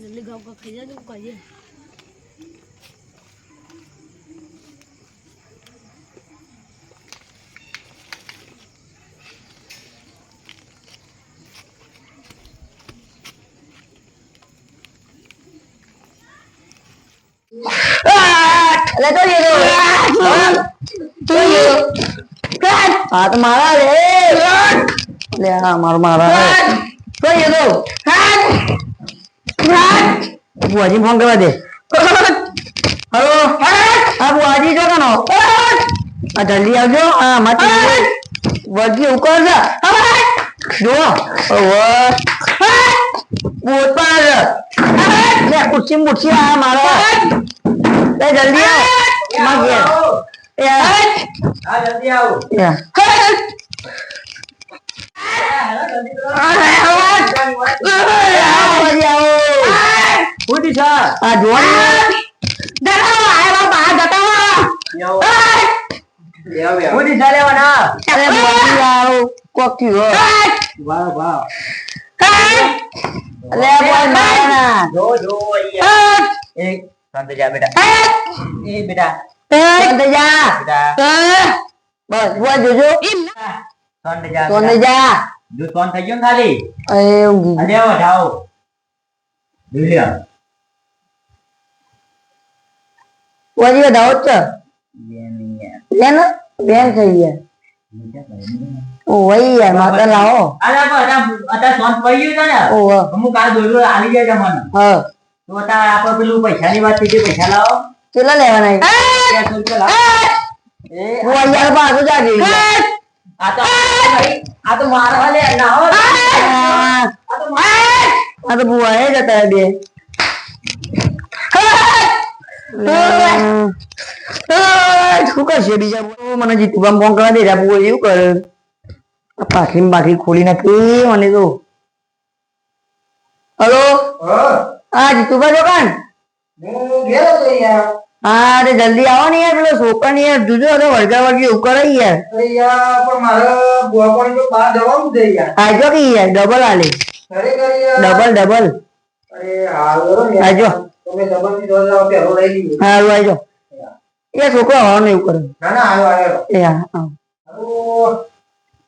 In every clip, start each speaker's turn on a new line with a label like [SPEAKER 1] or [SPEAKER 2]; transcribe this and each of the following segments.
[SPEAKER 1] जल्दी गाँव का खरीदा तुम करिए કહીએ
[SPEAKER 2] એટલે તો એ હા મારા રે. લે હા મારો મારા તો એ બુઆજી ફોન કરવા દે. હલો? હા બુઆજી જો કનો? આ જલ્દી આવજો. હા માટી વળગી ઉકળ જા. જો ઓવો બોટ પર લે કુર્સી મુર્સી આ મારો. લે જલ્દી આવ. માં ઘેર એ
[SPEAKER 3] હા જલ્દી આવો.
[SPEAKER 2] અરે
[SPEAKER 3] વાહ વાહ.
[SPEAKER 2] અલે બોલ મારા.
[SPEAKER 3] જો જો એક શાંત જા બેટા એ બેટા
[SPEAKER 2] સોન જા
[SPEAKER 3] બેટા
[SPEAKER 2] બસ બોલ જોજો
[SPEAKER 3] શાંત જા
[SPEAKER 2] સોન
[SPEAKER 3] બેટા.
[SPEAKER 2] જા
[SPEAKER 3] જો શાંત થઈ ગયો ને ખાલી
[SPEAKER 2] એ ઊંઘી
[SPEAKER 3] અલે આવો જાઓ જોઈ
[SPEAKER 2] બોજી વધાવો જ છે લે ને બેન થઈ ગયા ઓ વઈ યાર માતા લાવો
[SPEAKER 3] અરે પણ અત્યારે અત્યારે શાંત પડી ગયું છે ને
[SPEAKER 2] ઓ હ
[SPEAKER 3] અમુક આ દોડ્યું આલી જાય તમને
[SPEAKER 2] હા
[SPEAKER 3] તો આપણે પેલું પૈસાની વાત થઈ પૈસા લાવો.
[SPEAKER 2] કેટલા લેવાના છે?
[SPEAKER 3] ચારસો રૂપિયા લાવો. એ
[SPEAKER 2] ઓ યાર પાછું જાગી
[SPEAKER 3] આ તો આ તો મારવા લે ના હો.
[SPEAKER 2] આ
[SPEAKER 3] આ તો માર
[SPEAKER 2] આ તો બુઆ એ જતા બે. શું કરશે બીજા? મને જીતુભાઈ ફોન કરવા દે બુઆ એવું કરે? પાછી પાખી ખોલી નાખી. મને તો હલો હા. જીતુભાઈ તું
[SPEAKER 3] હું ગયેલો
[SPEAKER 2] હા અરે જલ્દી આવો ને યાર પેલો છોકરા ને યાર જુજો તો વળગા વળગી એવું કરે યાર.
[SPEAKER 3] અરે યાર પણ મારે બહાર જવાનું છે યાર.
[SPEAKER 2] આજો કે યાર ડબલ આલે ડબલ ડબલ. આજો. હારું આજો એ છોકરો હવાનું એવું કરે. એ હા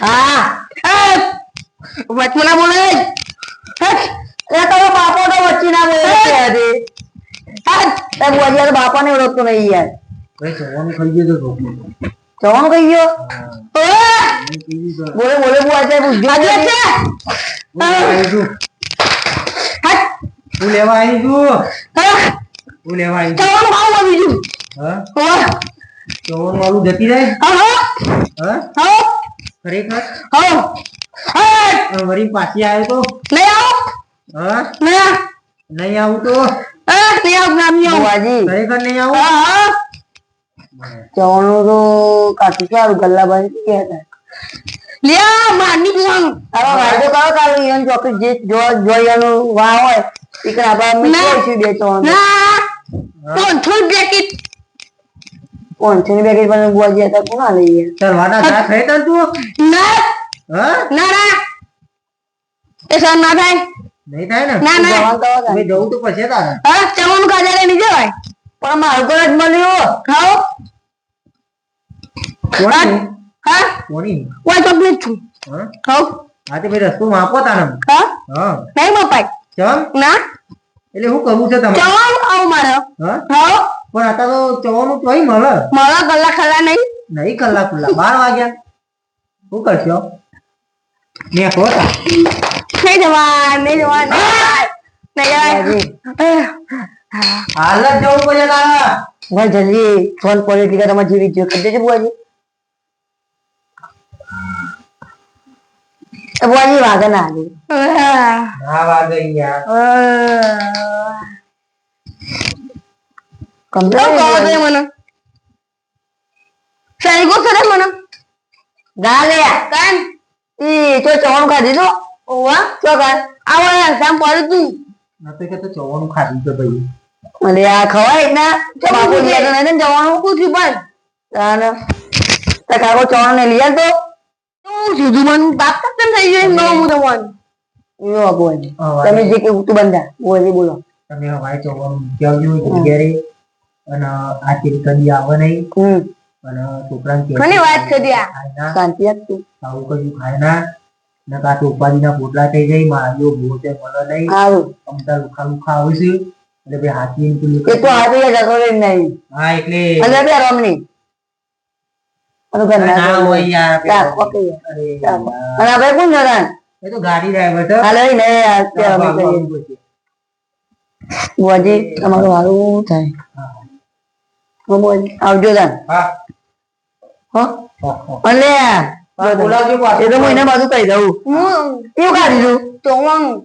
[SPEAKER 2] હા. વચમાં બોલે. એ તારો બાપો તો વચ્ચે ના બોલે બુઆજી બાપા ને ઓળખતો નહીં યાર.
[SPEAKER 3] જવાનું ખાઈ ગયો
[SPEAKER 2] જવાનું કઈ ગયો? બોલે બોલે બુઆજી બુદ્ધિ
[SPEAKER 3] હું લેવા આવી છું? હું લેવા આવી છું?
[SPEAKER 2] જવાનું ખાવું બીજું.
[SPEAKER 3] હા? ચોવન વાળું જતી રહે? હા. ખરેખર હા! વરી પાછી આવ્યો તો? હા? નહીં આવું તો?
[SPEAKER 2] બુઆજી
[SPEAKER 3] ખરેખર નહીં આવું.
[SPEAKER 2] જવાનું તો સારું ગયા હતા હવે વાંધો કરો કાલે ઈવન ચોકડી જે જો- જોઈવાનું વાહ હોય ઈકડે આપણે મૂકીશું બે ત્રણ. પોનસો ની પેકેટ પણ બુઆજી હતા કોના લઈએ
[SPEAKER 3] તાર વાડા જા ખાઈ તું? હા? નહીં થાય ને?
[SPEAKER 2] તો હતા.
[SPEAKER 3] હવે જવું તો પછી તારે.
[SPEAKER 2] પણ મારું ઘર જ મળ્યું.
[SPEAKER 3] કોની? કોની? હા? હા તે ભાઈ રસ્તો માપો તારે. હા? ચમ? એટલે હું કહું છું તમારે હા? પણ અત્યારે તો ચોવાનું તોય મળે.
[SPEAKER 1] મળે કલાક ખલા નહીં?
[SPEAKER 3] નહીં કલાક ખુલ્લા બાર વાગ્યા. શું કરશો? ને ખોતા
[SPEAKER 1] નહીં જવા નહીં જવા નહીં
[SPEAKER 3] હાલ જ જવું પડે તારે.
[SPEAKER 2] ભાઈ જલ્દી ફોન પોલિટિકા તમારે જીવી ગયો કરી દેજો બુઆજી? બુઆજી વાગે ના આવી.
[SPEAKER 3] ના વાગે યાર
[SPEAKER 1] મને? સૈનિકો સરે મને?
[SPEAKER 2] ગા
[SPEAKER 1] કાન
[SPEAKER 2] ઈ તો ચવાણું ખાધી દીધું.
[SPEAKER 1] ઓવા
[SPEAKER 2] તો કર
[SPEAKER 1] આવો એક્ઝામ પડ્યું તું.
[SPEAKER 3] ના કે તો ચવાનું ખાધું છે ભાઈ.
[SPEAKER 2] અલે આ ખવાય ના. બાપુ લે તો નહીં ને જવાનું
[SPEAKER 1] પૂછ્યું પણ.
[SPEAKER 2] તાને. તે કાકો ચવાણું ને આવતો
[SPEAKER 1] તું સીધું મને બાપ તક થઈ ગયું નો હું
[SPEAKER 3] હા,
[SPEAKER 2] તમે જે કે તું બંધા. બોલો
[SPEAKER 3] તમે હવાય ચવાનું મૂક્યા આવજો ઘેરે. અને આ ચીરી કદી આવે નહીં. અને છોકરા કહેજો,
[SPEAKER 1] વાત કરી આ.
[SPEAKER 2] શાંતિ આપતું
[SPEAKER 3] આવું કશું ખાય ના? ને કાં તો ઉપાધિના પોટલા થઈ જાય માર્યો ભોતે મળે નહીં.
[SPEAKER 2] આવું.
[SPEAKER 3] અમતા લુખા લુખા આવે છે. એટલે ભાઈ હાથી એમ પેલું
[SPEAKER 2] એ તો હાથી એ ઝઘડે નહીં.
[SPEAKER 3] હા એટલે
[SPEAKER 2] અને બે રમણી.
[SPEAKER 3] ગાડી ડ્રાઈવર છે.
[SPEAKER 2] તમારું સારું થાય. આવજો તાન.
[SPEAKER 3] હા.
[SPEAKER 2] હો?
[SPEAKER 3] હા, હા.
[SPEAKER 2] અને
[SPEAKER 3] હા, બોલાવજો
[SPEAKER 2] એ તો હું એને બધું કહી દઉં.
[SPEAKER 1] હું.
[SPEAKER 2] એવું કાઢી દીધું
[SPEAKER 1] ચોવાનું.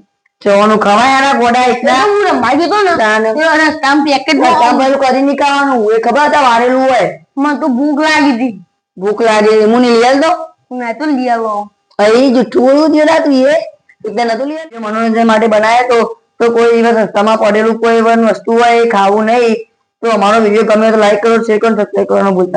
[SPEAKER 2] જવાનું ખવાય આના ગોડા એટલા
[SPEAKER 1] હું રમવા ગયો ને.
[SPEAKER 2] તાને.
[SPEAKER 1] એ રસ્તામાં પેકેટ
[SPEAKER 2] કામ બધું કરી નીકળવાનું. એ ખબર હતા વારેલું હોય.
[SPEAKER 1] મને તો ભૂખ લાગી હતી.
[SPEAKER 2] ભૂખ લાગી હું નહીં લઈ દો
[SPEAKER 1] મેં તો લઈ આવો
[SPEAKER 2] અહીં જુઠ્ઠું ના તું એ. એટલે નતું લઈ મનોરંજન માટે બનાવ્યા તો. તો કોઈ દિવસ રસ્તામાં પડેલું કોઈ વસ્તુ હોય એ ખાવું નહીં. તો અમારો વીડિયો ગમે તો લાઈક કરો શેર કરો સબસ્ક્રાઈબ કરવાનું ભૂલતા.